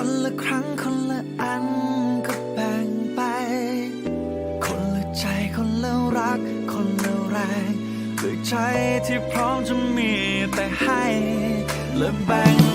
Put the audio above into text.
คนละครั้งคนละอันก็แบ่งไป คนละใจคนละรัก คนละแรงด้วยใจที่พร้อมจะมีแต่ให้และแบ่ง